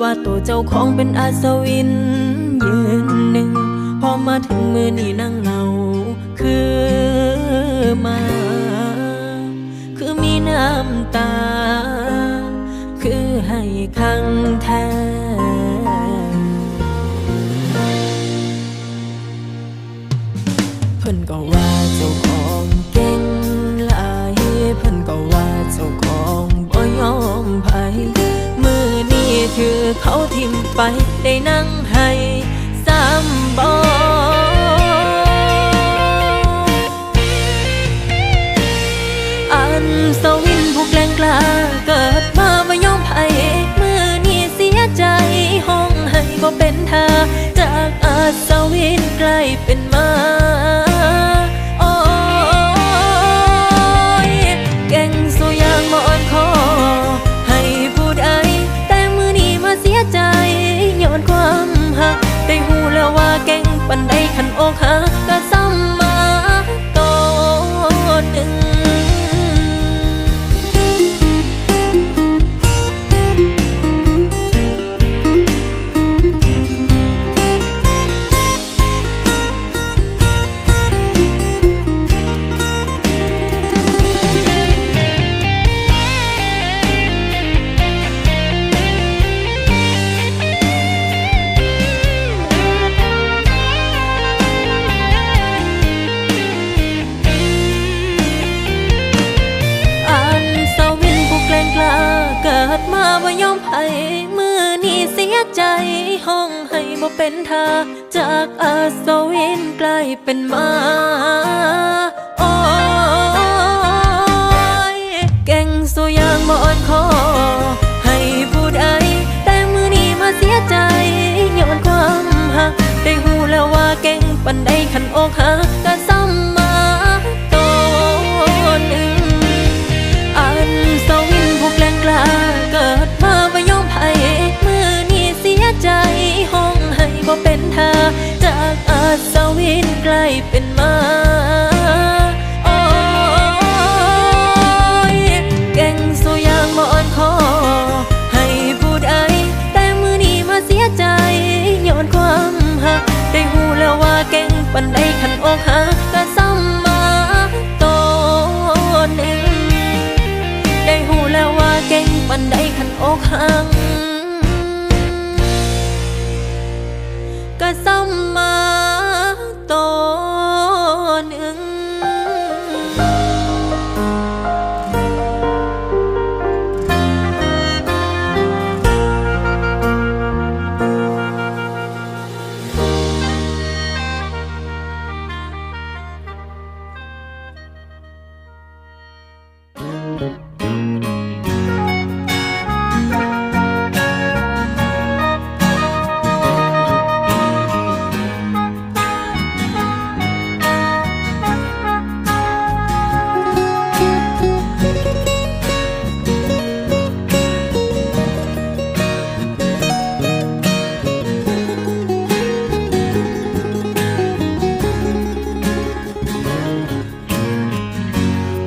ว่าตัวเจ้าของเป็นอาสวินยืนหนึ่ง พอมาถึงมือนี่นั่งเหงาคือมา คือมีน้ำตา คือให้คังแท้เพิ่นก็ นี้ถือเขาทิมไปได้นั่งให้ ห้องให้บ่เป็นท่าจากอาสวินกลายเป็นมาโอ้ยเก่งสุยางบ่อ่อนคอให้ผู้ใดแต่มือนี้มาเสียใจย้อนความหักได้หูแล้วว่าเก่งปันไดขันอกหักก เป็นเธอ จากอาสวินกลายเป็นมา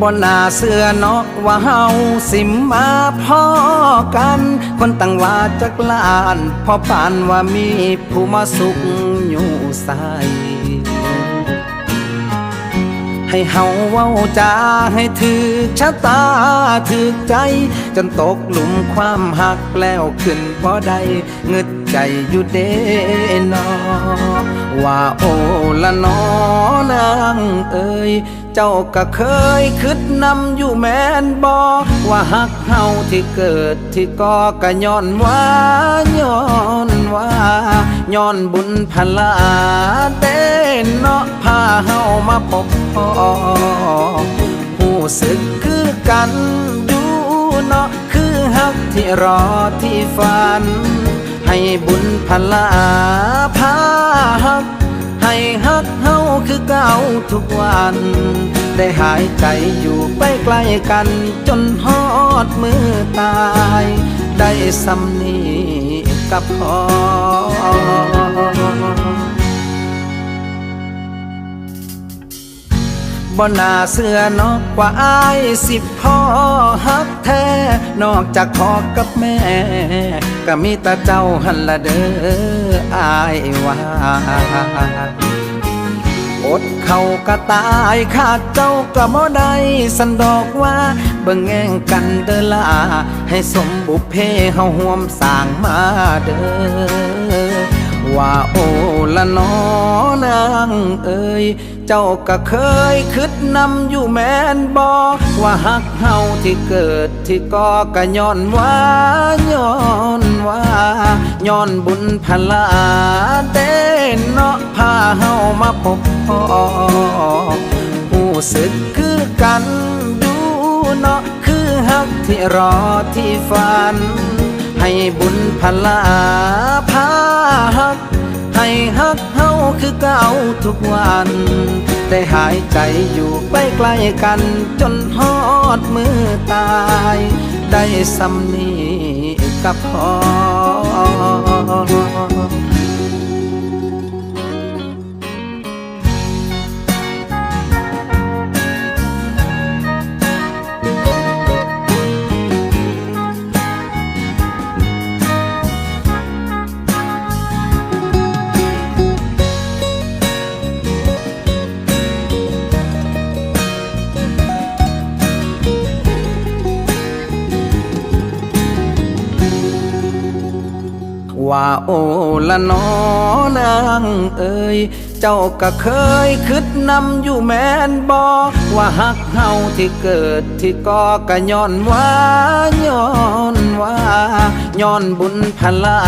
บนหน้าเสื้อเนาะว่าเฮาสิมาพ่อกัน คนตั้งว่าจักลานพอปานว่ามีผู้มาสุขอยู่ใสให้เฮาเว้าจาให้ถึกชะตาถึกใจ จนตกหลุมความหักแล้วขึ้นบ่ได้เงึด ใจอยู่เด้นอ ว่าโอละนอนางเอ่ยเจ้าก็เคยคิดนำอยู่แม่นบอว่าหักเฮาที่เกิดที่ก่อก็ย้อนว่าย้อนว่าย้อนบุญพลาเต้นเนาะพาเฮามาพบพ่อผู้สึกคือกันอยู่เนาะคือหักที่รอที่ฝัน ให้บุญพลาพาหัก ให้ฮักเฮาคือเก่าทุกวัน ได้หายใจอยู่ไปใกล้กัน จนฮอดมือตาย ได้สำนีกับพอ บ่นาเสื้อเนอกว่าอายสิพ่อฮักแท้ นอกจากพ่อกับแม่ ก็มีแต่เจ้าหันละเด้ออายว่าอดเขาก็ตายขาดเจ้าก็บ่ได้สันดอกว่าเบิ่งแง่งกันเด้อลาให้สมบุพเพเฮาห่วมสร้างมาเด้อ ว่าโอละนอนางเอ่ยเจ้าก็เคยคิดนำอยู่แม่นบอว่าฮักเฮาที่เกิดที่ก่อก็ย้อนว่าย้อนว่าย้อนบุญพลาเด้เนาะพาเฮามาพบพ่อผู้สึกคือกันอยู่เนาะคือฮักที่รอที่ฝัน ให้บุญพลาพาหัก ให้ฮักเฮาคือเก่าทุกวัน แต่หายใจอยู่ใกล้ใกล้ๆกัน จนฮอดมือตาย ได้สำนีกับพอ ว่าโอละนอนางเอ่ยเจ้าก็เคยคิดนำอยู่แม่นบอว่าฮักเฮาที่เกิดที่ก่อก็ย้อนว่าย้อนว่าย้อนบุญพลา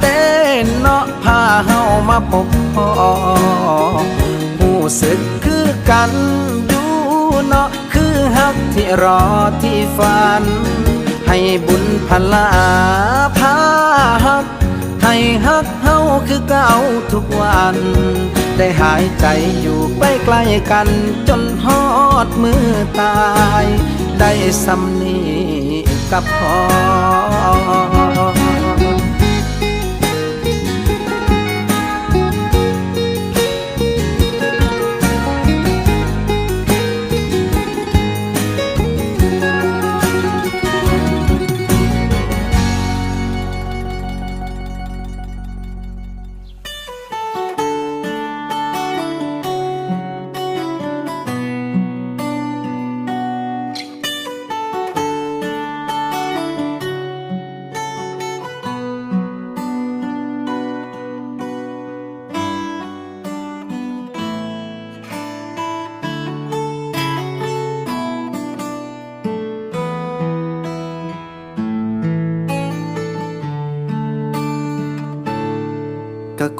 เต้นเนาะพาเฮามาพบพ่อผู้สึกคือกันอยู่เนาะคือฮักที่รอที่ฝัน ให้บุญพลาพาฮัก ให้ฮักเฮาคือเก่าทุกวัน ได้หายใจอยู่ใกล้ใกล้ๆกัน จนฮอดมือตาย ได้สำนีกับพอ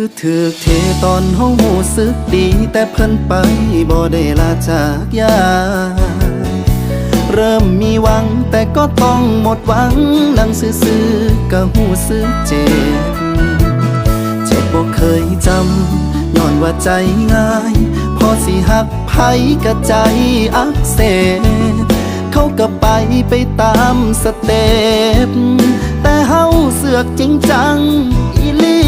คือถือเทตอนห้องหูสึกดี แต่เพิ่นไปบ่ได้ลาจากยาเริ่มมีหวังแต่ก็ต้องหมดหวัง นั่งซื่อๆก็หูสึกเจ็บ เจ็บบ่เคยจำย้อนว่าใจง่าย พอสิหักไผก็ใจอักเสบเขาก็ไปไปตามสเต็ปแต่เฮาเสือกจริงจังอีลี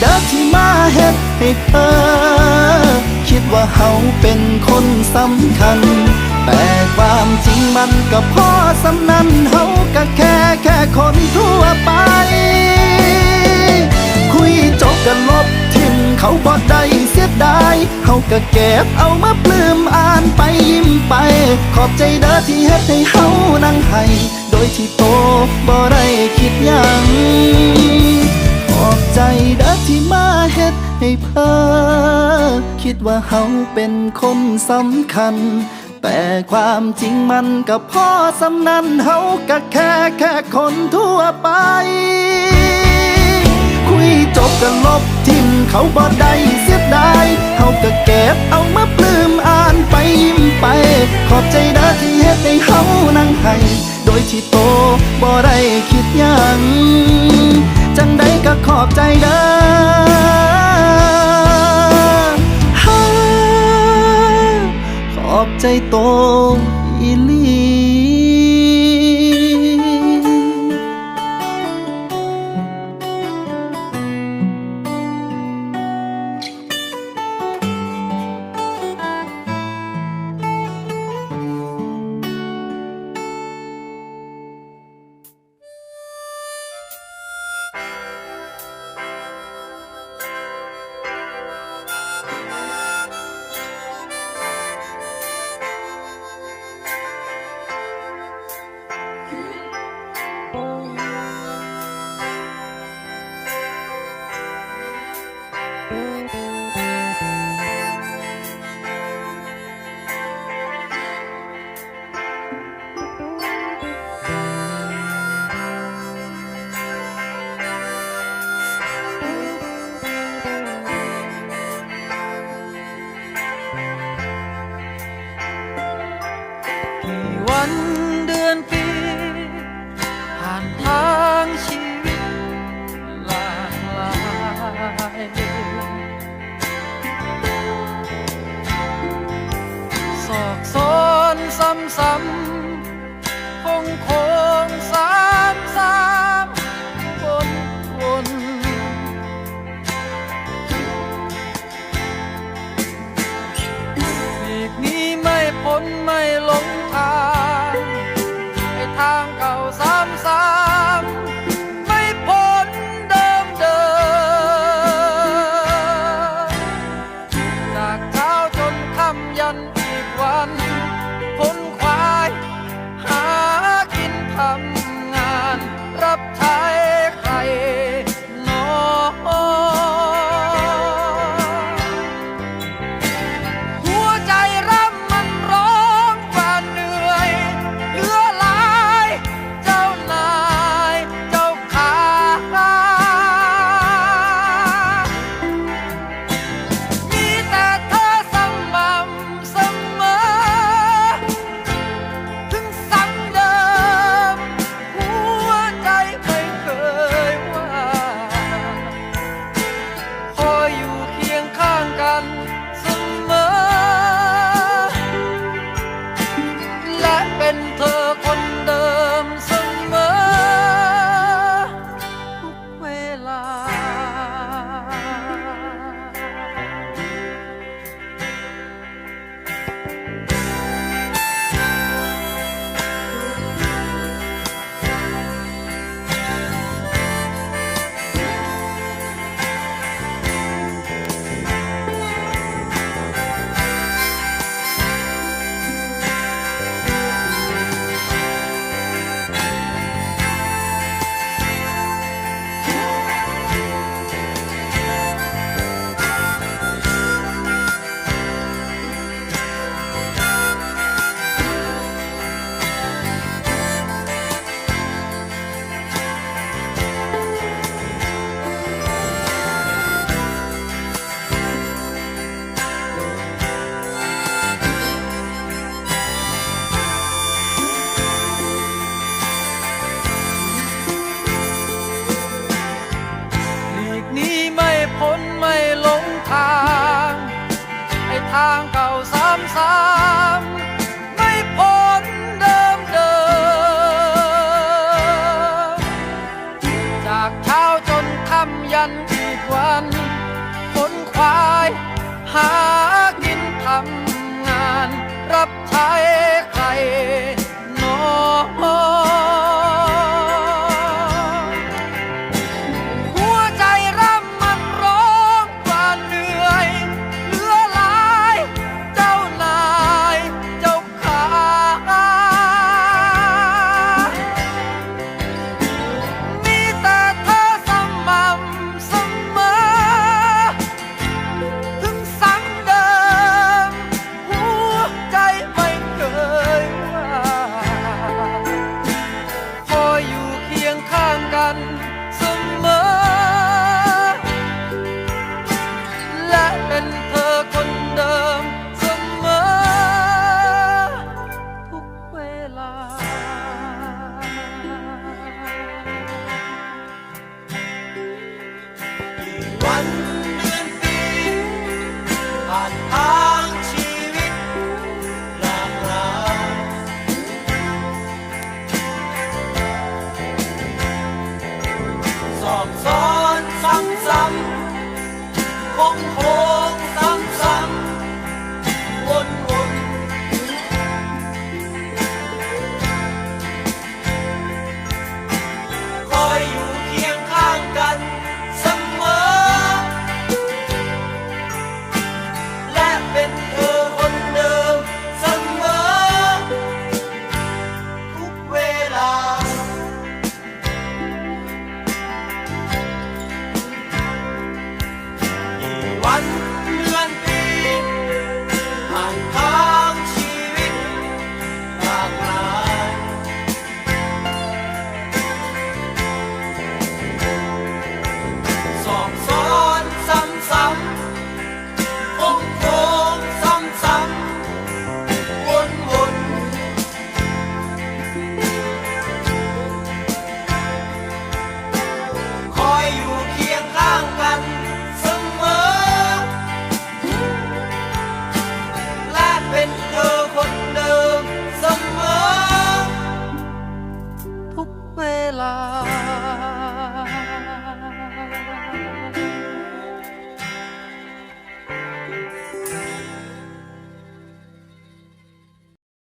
เด้อที่มาเฮ็ดให้เธอ คิดว่าเฮาเป็นคนสำคัญ แต่ความจริงมันก็พอสำนันเฮาก็แค่แค่คนทั่วไป คุยจบกันลบทิมเขาบอดได้เสียดายเฮาก็เก็บเอามาปลื้มอ่านไปยิ้มไป ขอบใจเด้อที่เฮ็ดให้เฮานั่งให้โดยที่โตบ่ได้คิดยัง อบใจเด้อที่มาเฮ็ดให้เพ้อคิดว่าเฮาเป็นคนสำคัญ แต่ความจริงมันก็พ่อสำนันเฮาก็แค่แค่คนทั่วไป คุยจบกันลบทิมเขาบ่ได้เสียดายเฮาก็เก็บเอามาปลื้มอ่านไปยิ้มไป ขอบใจเด้อที่เฮ็ดให้เฮานั่งให้โดยที่โตบ่ได้คิดยัง จังใดก็ขอบใจเด้อขอบใจโตำซ้ำๆคงคง กิ